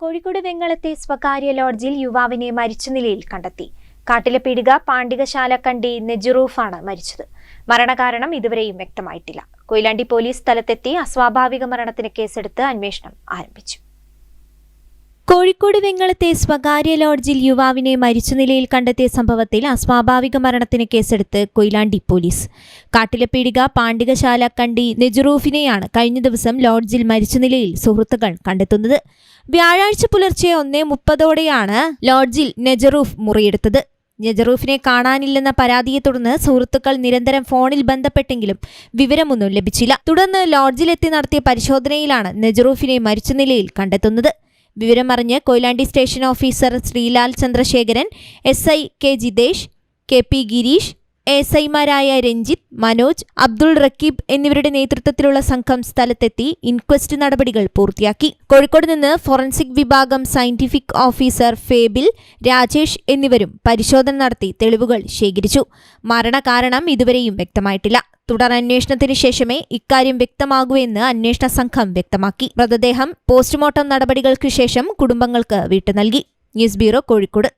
കോഴിക്കോട് വെങ്ങളത്തെ സ്വകാര്യ ലോഡ്ജിൽ യുവാവിനെ മരിച്ച നിലയിൽ കണ്ടെത്തി. കാട്ടിലെ പീടിക പാണ്ഡികശാല കണ്ടി നെജുറൂഫാണ് മരിച്ചത്. മരണകാരണം ഇതുവരെയും വ്യക്തമായിട്ടില്ല. കൊയിലാണ്ടി പോലീസ് സ്ഥലത്തെത്തി അസ്വാഭാവിക മരണത്തിന് കേസെടുത്ത് അന്വേഷണം ആരംഭിച്ചു. കോഴിക്കോട് വെങ്ങളത്തെ സ്വകാര്യ ലോഡ്ജിൽ യുവാവിനെ മരിച്ച നിലയിൽ കണ്ടെത്തിയ സംഭവത്തിൽ അസ്വാഭാവിക മരണത്തിന് കേസെടുത്ത് കൊയിലാണ്ടി പോലീസ്. കാട്ടിലെ പീടിക പാണ്ഡികശാല കണ്ടി നെജുറൂഫിനെയാണ് കഴിഞ്ഞ ദിവസം ലോഡ്ജിൽ മരിച്ച നിലയിൽ സുഹൃത്തുക്കൾ കണ്ടെത്തുന്നത്. വ്യാഴാഴ്ച പുലർച്ചെ ഒന്നേ മുപ്പതോടെയാണ് ലോഡ്ജിൽ നെജറൂഫ് മുറിയെടുത്തത്. നെജറൂഫിനെ കാണാനില്ലെന്ന പരാതിയെ തുടർന്ന് സുഹൃത്തുക്കൾ നിരന്തരം ഫോണിൽ ബന്ധപ്പെട്ടെങ്കിലും വിവരമൊന്നും ലഭിച്ചില്ല. തുടർന്ന് ലോഡ്ജിലെത്തി നടത്തിയ പരിശോധനയിലാണ് നെജറൂഫിനെ മരിച്ച നിലയിൽ കണ്ടെത്തുന്നത്. വിവരമറിഞ്ഞ് Koyilandy station officer Sreelal Chandrasekharan S I K Jithesh K P Gireesh S ഐമാരായ രഞ്ജിത്ത് മനോജ് അബ്ദുൾ റക്കീബ് എന്നിവരുടെ നേതൃത്വത്തിലുള്ള സംഘം സ്ഥലത്തെത്തി ഇൻക്വസ്റ്റ് നടപടികൾ പൂർത്തിയാക്കി. കോഴിക്കോട് നിന്ന് ഫോറൻസിക് വിഭാഗം സയന്റിഫിക് ഓഫീസർ ഫേബിൽ രാജേഷ് എന്നിവരും പരിശോധന നടത്തി തെളിവുകൾ ശേഖരിച്ചു. മരണകാരണം ഇതുവരെയും വ്യക്തമായിട്ടില്ല. തുടർ അന്വേഷണത്തിന് ശേഷമേ ഇക്കാര്യം വ്യക്തമാകൂ എന്ന് അന്വേഷണ സംഘം വ്യക്തമാക്കി. മൃതദേഹം പോസ്റ്റ്മോർട്ടം നടപടികൾക്ക് ശേഷം കുടുംബങ്ങൾക്ക് വീട്ടു നൽകി ന്യൂസ് ബ്യൂറോ കോഴിക്കോട്.